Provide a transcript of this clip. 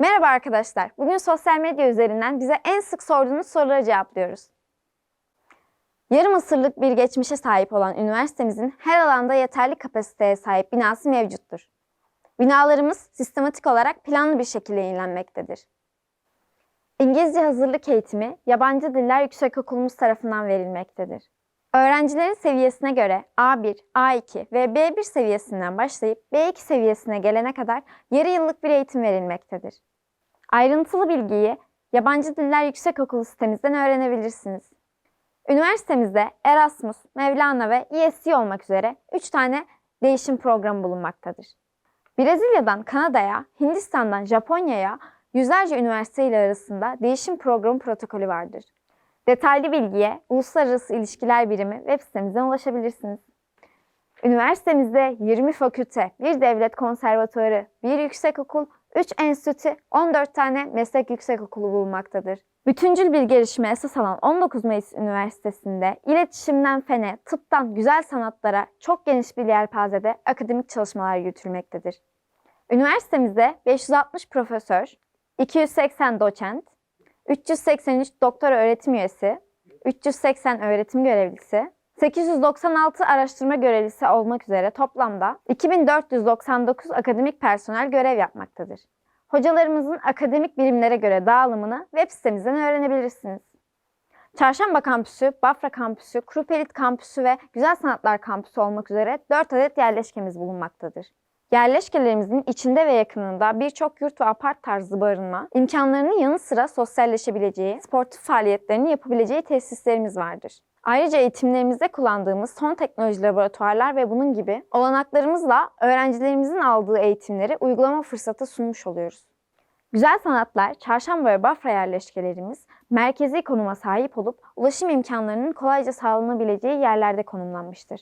Merhaba arkadaşlar. Bugün sosyal medya üzerinden bize en sık sorduğunuz soruları cevaplıyoruz. Yarım asırlık bir geçmişe sahip olan üniversitemizin her alanda yeterli kapasiteye sahip binası mevcuttur. Binalarımız sistematik olarak planlı bir şekilde yenilenmektedir. İngilizce hazırlık eğitimi yabancı diller yüksekokulumuz tarafından verilmektedir. Öğrencilerin seviyesine göre A1, A2 ve B1 seviyesinden başlayıp B2 seviyesine gelene kadar yarı yıllık bir eğitim verilmektedir. Ayrıntılı bilgiyi Yabancı Diller Yüksekokulu sitemizden öğrenebilirsiniz. Üniversitemizde Erasmus, Mevlana ve ESC olmak üzere 3 tane değişim programı bulunmaktadır. Brezilya'dan Kanada'ya, Hindistan'dan Japonya'ya yüzlerce üniversite ile arasında değişim programı protokolü vardır. Detaylı bilgiye Uluslararası İlişkiler Birimi web sitemizden ulaşabilirsiniz. Üniversitemizde 20 fakülte, bir devlet konservatuarı, bir yüksekokul, 3 enstitü, 14 tane meslek yüksekokulu bulunmaktadır. Bütüncül bir gelişime esas alan 19 Mayıs Üniversitesi'nde iletişimden fene, tıptan güzel sanatlara çok geniş bir yelpazede akademik çalışmalar yürütülmektedir. Üniversitemizde 560 profesör, 280 doçent, 383 doktora öğretim üyesi, 380 öğretim görevlisi, 896 araştırma görevlisi olmak üzere toplamda 2499 akademik personel görev yapmaktadır. Hocalarımızın akademik birimlere göre dağılımını web sitemizden öğrenebilirsiniz. Çarşamba Kampüsü, Bafra Kampüsü, Krupelit Kampüsü ve Güzel Sanatlar Kampüsü olmak üzere 4 adet yerleşkemiz bulunmaktadır. Yerleşkelerimizin içinde ve yakınında birçok yurt ve apart tarzı barınma, imkanlarının yanı sıra sosyalleşebileceği, sportif faaliyetlerini yapabileceği tesislerimiz vardır. Ayrıca eğitimlerimizde kullandığımız son teknoloji laboratuvarlar ve bunun gibi olanaklarımızla öğrencilerimizin aldığı eğitimleri uygulama fırsatı sunmuş oluyoruz. Güzel Sanatlar, Çarşamba ve Bafra yerleşkelerimiz merkezi konuma sahip olup ulaşım imkanlarının kolayca sağlanabileceği yerlerde konumlanmıştır.